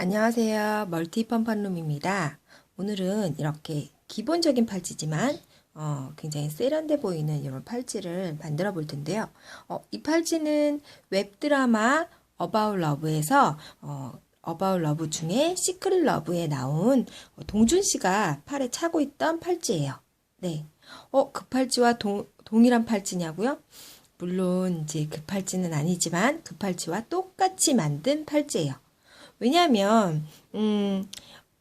안녕하세요. 멀티 펌펀룸입니다. 오늘은 이렇게 기본적인 팔찌지만 어, 굉장히 세련돼 보이는 이런 팔찌를 만들어 볼 텐데요. 어, 이 팔찌는 웹드라마 어바웃 러브에서 어, 어바웃 러브 중에 시크릿 러브에 나온 어, 동준 씨가 팔에 차고 있던 팔찌예요. 네. 어, 그 팔찌와 동, 동일한 팔찌냐고요? 물론 이제 그 팔찌는 아니지만 그 팔찌와 똑같이 만든 팔찌예요. 왜냐하면 음,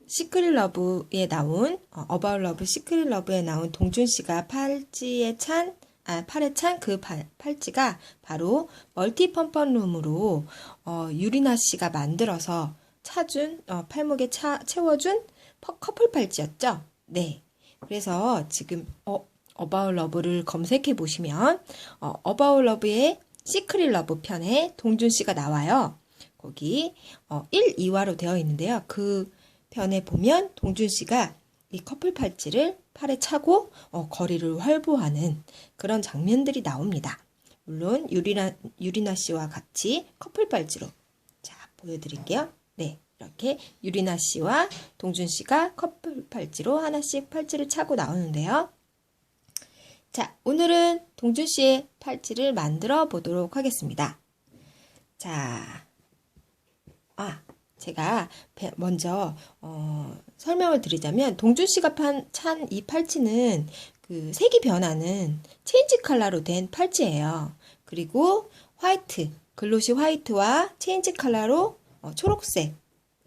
시크릿 러브에 나온 어, 어바웃 러브 시크릿 러브에 나온 동준 씨가 팔찌에 찬 아, 팔에 찬 그 팔찌가 바로 멀티 펌펀 룸으로 어, 유리나 씨가 만들어서 차준 어, 팔목에 차, 채워준 퍼- 커플 팔찌였죠. 네. 그래서 지금 어, 어바웃 러브를 검색해 보시면 어, 어바웃 러브의 시크릿 러브 편에 동준 씨가 나와요. 거기 어, 1, 2화로 되어 있는데요. 그 편에 보면 동준 씨가 이 커플 팔찌를 팔에 차고 어, 거리를 활보하는 그런 장면들이 나옵니다. 물론 유리나, 유리나 씨와 같이 커플 팔찌로 자 보여드릴게요. 네 이렇게 유리나 씨와 동준 씨가 커플 팔찌로 하나씩 팔찌를 차고 나오는데요. 자 오늘은 동준 씨의 팔찌를 만들어 보도록 하겠습니다. 자 아, 제가 배- 먼저 어, 설명을 드리자면 동준 씨가 찬 이 팔찌는 그 색이 변하는 체인지 컬러로 된 팔찌예요. 그리고 화이트, 글로시 화이트와 체인지 컬러로 어, 초록색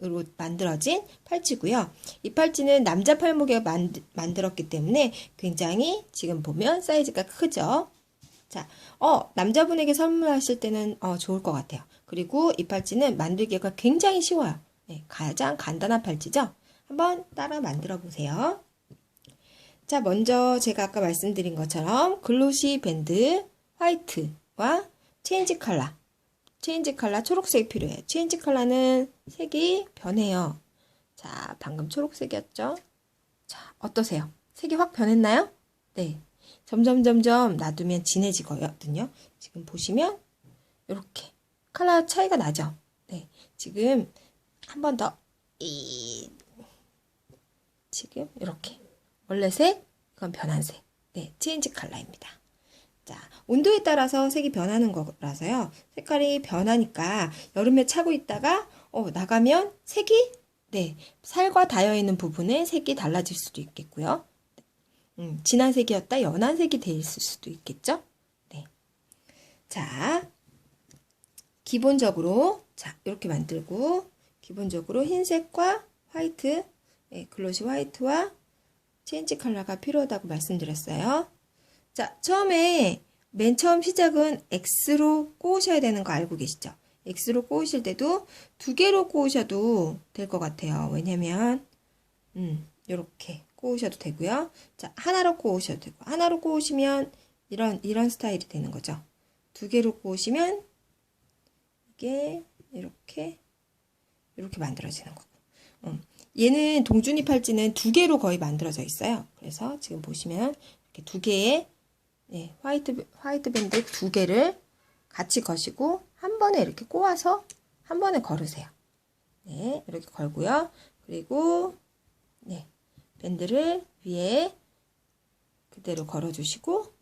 으로 만들어진 팔찌고요. 이 팔찌는 남자 팔목에 만, 만들었기 때문에 굉장히 지금 보면 사이즈가 크죠. 자, 어, 남자분에게 선물하실 때는 어, 좋을 것 같아요. 그리고 이 팔찌는 만들기가 굉장히 쉬워요. 네, 가장 간단한 팔찌죠? 한번 따라 만들어 보세요. 자, 먼저 제가 아까 말씀드린 것처럼 글로시 밴드 화이트와 체인지 컬러. 체인지 컬러 초록색이 필요해요. 체인지 컬러는 색이 변해요. 자, 방금 초록색이었죠? 자, 어떠세요? 색이 확 변했나요? 네. 점점 점점 놔두면 진해지거든요. 지금 보시면 이렇게 컬러 차이가 나죠. 네, 지금 한 번 더 이 지금 이렇게 원래 색 그건 변한 색. 네, 체인지 컬러입니다. 자, 온도에 따라서 색이 변하는 거라서요. 색깔이 변하니까 여름에 차고 있다가 어, 나가면 색이 네, 살과 닿여 있는 부분에 색이 달라질 수도 있겠고요. 음, 진한 색이었다 연한 색이 돼 있을 수도 있겠죠? 네. 자, 기본적으로 자 이렇게 만들고 기본적으로 흰색과 화이트, 네, 글로시 화이트와 체인지 컬러가 필요하다고 말씀드렸어요. 자, 처음에 맨 처음 시작은 X로 꼬으셔야 되는 거 알고 계시죠? X로 꼬으실 때도 두 개로 꼬으셔도 될 것 같아요. 왜냐면 음, 이렇게 꼬으셔도 되고요. 자, 하나로 꼬으셔도 되고 하나로 꼬으시면 이런 이런 스타일이 되는 거죠. 두 개로 꼬으시면 이게 이렇게 이렇게 만들어지는 거고. 음, 얘는 동준이 팔찌는 두 개로 거의 만들어져 있어요. 그래서 지금 보시면 이렇게 두 개의 예, 화이트 화이트 밴드 두 개를 같이 거시고 한 번에 이렇게 꼬아서 한 번에 걸으세요. 네, 이렇게 걸고요. 그리고 네, 밴드를 위에 그대로 걸어주시고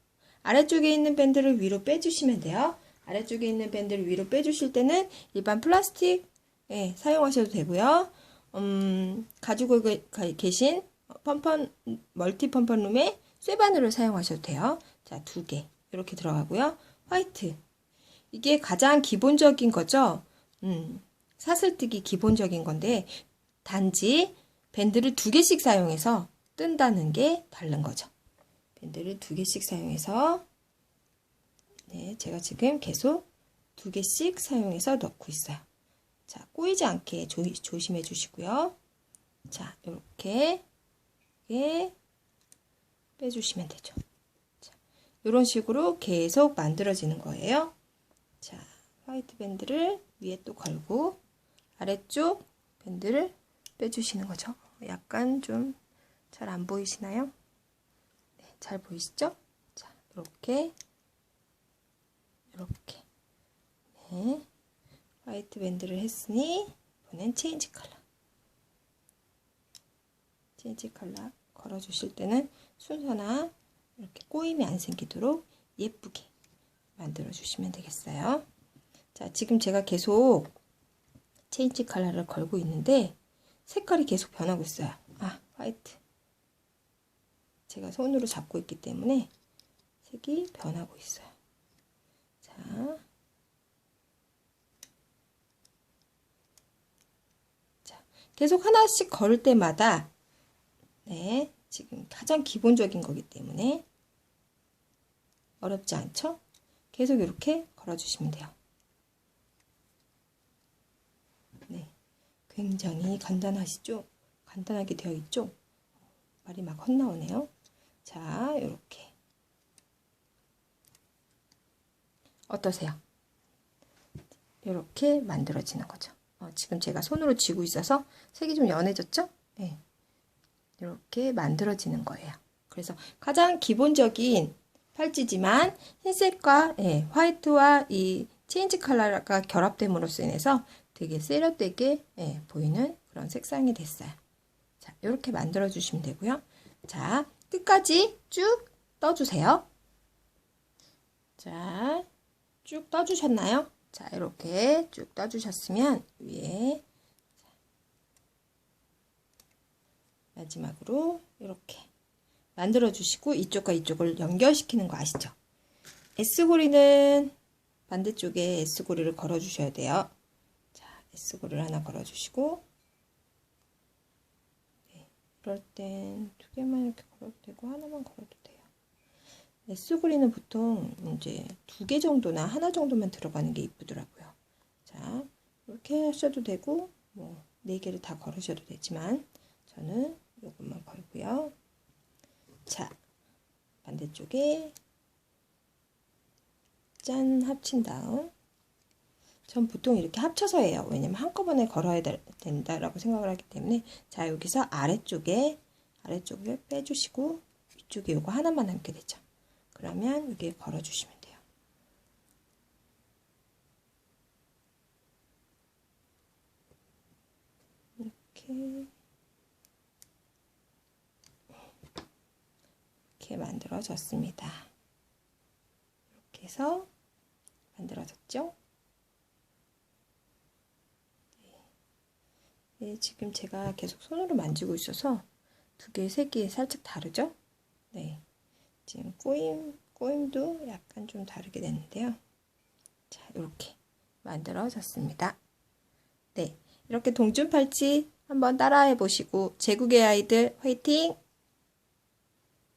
아래쪽에 있는 밴드를 위로 빼주시면 돼요. 아래쪽에 있는 밴드를 위로 빼주실 때는 일반 플라스틱 예, 사용하셔도 되고요. 음, 가지고 계- 가- 계신 펌펀 멀티 펌펀룸의 쇠바늘을 사용하셔도 돼요. 자, 두 개. 이렇게 들어가고요. 화이트. 이게 가장 기본적인 거죠. 음, 사슬뜨기 기본적인 건데 단지 밴드를 두 개씩 사용해서 뜬다는 게 다른 거죠. 밴드를 두 개씩 사용해서 네, 제가 지금 계속 두 개씩 사용해서 넣고 있어요. 자, 꼬이지 않게 조, 조심해 주시고요. 자, 이렇게 이렇게 빼주시면 되죠. 자, 이런 식으로 계속 만들어지는 거예요. 자, 화이트 밴드를 위에 또 걸고 아래쪽 밴드를 빼주시는 거죠. 약간 좀 잘 안 보이시나요? 네, 잘 보이시죠? 자, 이렇게 이렇게 네, 화이트 밴드를 했으니 이번엔 체인지 컬러 체인지 컬러 걸어주실 때는 순서나 이렇게 꼬임이 안 생기도록 예쁘게 만들어 주시면 되겠어요. 자, 지금 제가 계속 체인지 컬러를 걸고 있는데 색깔이 계속 변하고 있어요. 아, 화이트. 제가 손으로 잡고 있기 때문에 색이 변하고 있어요. 자, 자, 계속 하나씩 걸 때마다 네, 지금 가장 기본적인 거기 때문에 어렵지 않죠? 계속 이렇게 걸어주시면 돼요. 네, 굉장히 간단하시죠? 간단하게 되어 있죠? 말이 막 헛나오네요. 자, 이렇게. 어떠세요? 이렇게 만들어지는 거죠. 어, 지금 제가 손으로 쥐고 있어서 색이 좀 연해졌죠? 네. 이렇게 만들어지는 거예요. 그래서 가장 기본적인 팔찌지만 흰색과 예, 화이트와 이 체인지 컬러가 결합됨으로써 인해서 되게 세련되게 예, 보이는 그런 색상이 됐어요. 자, 이렇게 만들어 주시면 되고요. 자, 끝까지 쭉 떠주세요. 자, 쭉 떠주셨나요? 자, 이렇게 쭉 떠주셨으면 위에 마지막으로 이렇게 만들어 주시고 이쪽과 이쪽을 연결시키는 거 아시죠? S고리는 반대쪽에 S고리를 걸어 주셔야 돼요. 자, S고리를 하나 걸어 주시고 네, 이럴 땐 두 개만 이렇게 걸어도 되고. S고리는 보통 이제 두 개 정도나 하나 정도만 들어가는 게 이쁘더라고요. 자, 이렇게 하셔도 되고 뭐 네 개를 다 걸으셔도 되지만 저는 요것만 걸고요. 자, 반대쪽에 짠 합친 다음 전 보통 이렇게 합쳐서 해요. 왜냐면 한꺼번에 걸어야 된다라고 생각을 하기 때문에 자, 여기서 아래쪽에 아래쪽을 빼주시고 위쪽에 요거 하나만 남게 되죠. 그러면 여기에 걸어주시면 돼요. 이렇게 이렇게 만들어졌습니다. 이렇게 해서 만들어졌죠? 네. 네, 지금 제가 계속 손으로 만지고 있어서 두 개, 세 개 살짝 다르죠? 네. 지금 꼬임, 꼬임도 약간 좀 다르게 됐는데요. 자, 이렇게 만들어졌습니다. 네. 이렇게 동준 팔찌 한번 따라해 보시고, 제국의 아이들 화이팅!